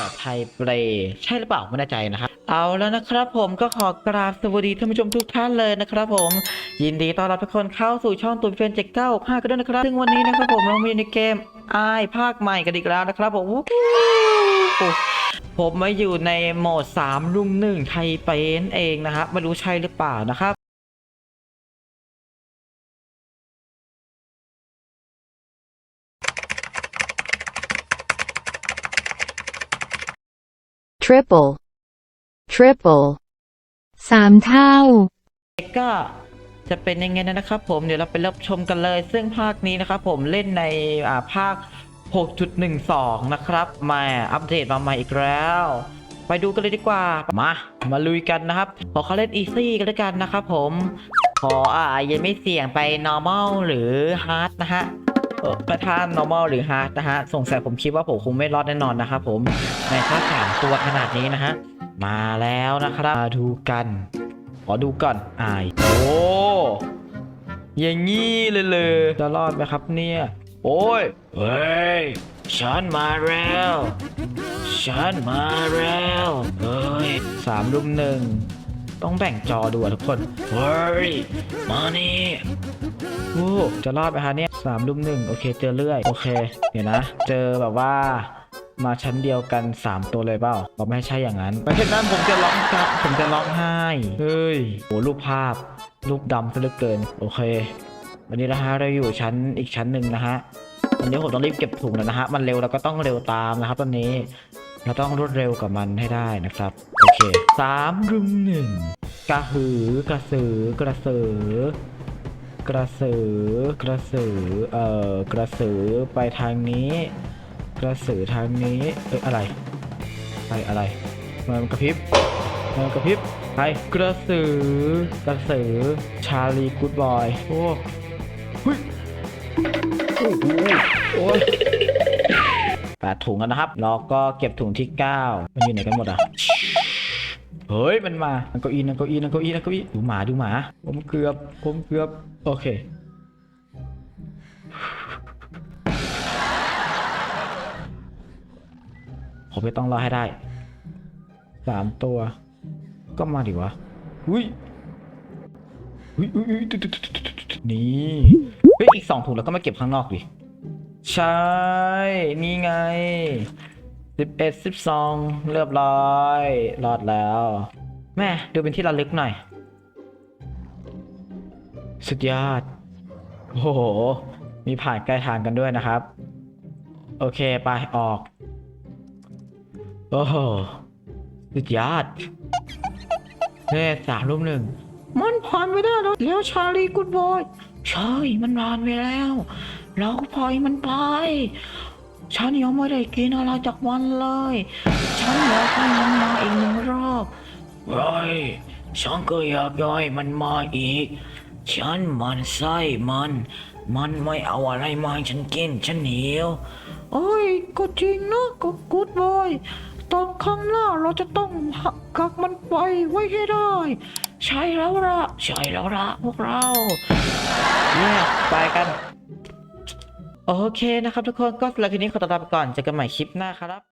หรอไทยเปร์ใช่หรือเปล่าไม่แน่ใจนะครับ เอาแล้วนะครับผมก็ขอกราบสวัสดีท่านผู้ชมทุกท่านเลยนะครับผม ยินดีต้อนรับทุกคนเข้าสู่ช่องตูนเฟนเจ็ดเก้าห้ากันด้วยนะครับ ซึ่งวันนี้นะครับผมเรามีในเกมอายภาคใหม่กันอีกแล้วนะครับผมผมมาอยู่ในโหมด3รุ่มหนึ่งไทยเปรย์นั่นเองนะครับไม่รู้ใช่หรือเปล่านะครับ triple, triple, สามเท่า ก็จะเป็นยังไงนะครับผมเดี๋ยวเราไปรับชมกันเลย ซึ่งภาคนี้นะครับผมเล่นในอ่าภาค 6.12 นะครับ มาอัปเดตมาใหม่อีกแล้ว ไปดูกันเลยดีกว่า มา มาลุยกันนะครับ ขอเขาเล่นอีซี่กันด้วกันนะครับผม ขออ่ายังไม่เสี่ยงไป normal หรือ hard นะฮะ ประธาน normal หรือ hard นะฮะสงสัยผมคิดว่าผมคงไม่รอดแน่นอนนะครับผมในภาคสามตัวขนาดนี้นะฮะ มาแล้วนะครับ มาดูกัน ขอดูก่อนอายโอ้อย่างงี้เลยเลยจะรอดไหมครับเนี่ย โอ้ย เฮ้ย ฉันมาแล้ว ฉันมาแล้วเฮ้ยสามรุมหนึ่ง ต้องแบ่งจอดูอะทุกคน เฮ้ย มานี่ โอ้จะรอดไหมคะเนี่ยสามรุมหนึ่งโอเคเจอเรื่อย โอเค เดี๋ยวนะ เจอแบบว่ามาชั้นเดียวกัน 3 ตัวเลยเปล่าเราไม่ใช่อย่างนั้นไม่เช่นนั้นผมจะร้องจะผมจะร้องไห้ เฮ้ยโหรูปภาพ รูปดำซะเหลือเกิน โอเค วันนี้นะฮะเราอยู่ชั้นอีกชั้นหนึ่งนะฮะวันนี้ผมต้องรีบเก็บถุงแล้วนะฮะ มันเร็วเราก็ต้องเร็วตามนะครับตอนนี้ เราต้องรวดเร็วกับมันให้ได้นะครับ โอเคสามรุมหนึ่งกระหือกระสือกระสือ กระสือกระสือเอ่อกระสือไปทางนี้ กระสือทางนี้เอ้ยอะไรไปอะไรมันกระพริบมันกระพริบไปกระสือกระสือชาลีกูดบอยโอ้เฮ้ยโอ้โหโอ้ยแปดถุงแล้วนะครับแล้วก็เก็บถุงที่เก้ามันอยู่ไหนกันหมดอะ เฮ้ยมันมานังเก้าอี้นังเก้าอี้นังเก้าอี้นังเก้าอี้ดูหมาดูหมา ผมเกือบผมเกือบโอเคผมไม่ต้องรอให้ได้สามตัว ก็มาดิวะอุ้ยอุ้ยอุ้ยอุ้ยนี่เฮ้ยอีกสองถุงแล้วก็มาเก็บข้างนอกดิใช่ นี่ไง สิบเอ็ดสิบสองเรียบร้อยรอดแล้ว แม่ดูเป็นที่ระลึกหน่อย สุดยอด โอ้โห มีผ่านใกล้ทางกันด้วยนะครับ โอเค ไป ออก โอ้โห สุดยอดเน่สามรูปหนึ่ง มันผ่านไปได้แล้วแล้วชาลีกุดบอยใช่ มันผ่านไปแล้ว เราก็ปล่อยมันไป ฉันยังไม่ได้กินอะไรจากมันเลย ฉันอยากให้มันมาอีกหนึ่งรอบเฮ้ยฉันก็อยากให้มันมาอีก ฉันมันไส้มัน มันไม่เอาอะไรมาให้ฉันกินฉันหิวโอ้ยก็จริงนะก็กูดบอยตอนข้างหน้าเราจะต้องหักกักมันไปไว้ให้ได้ ใช่แล้วละใช่แล้วละพวกเราเนี่ยไปกัน โอเคนะครับทุกคนก็สำหรับคลิปนี้ขอตัวลาไปก่อนเจอกันใหม่คลิปหน้าครับ